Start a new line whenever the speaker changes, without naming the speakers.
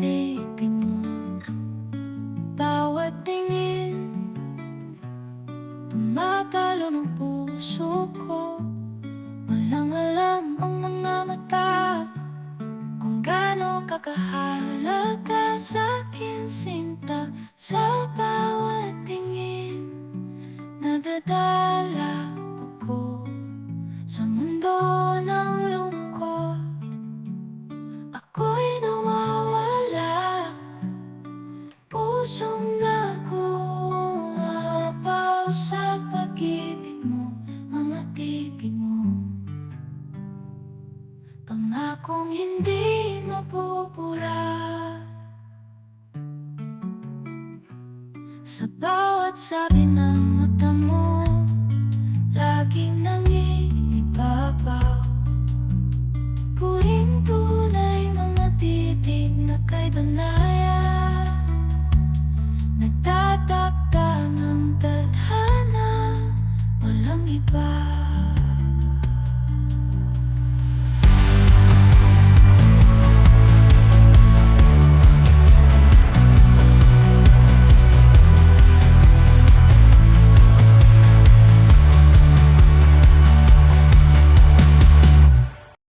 ibig mo Bawat tingin Tumatalo ng puso ko. Walang alam ang mga mata Kung gaano kakahalaga sa akin sinta Sa bawat tingin. Nadadala ko Sa mundo ng pusong nakuapaw sa pag-ibig mo, mga kilig mo. Pangakong hindi mapupura. Sa bawat sabi ng mata mo, laging nangingibabaw. Puring tunay mga titig na kay banal. goodbye.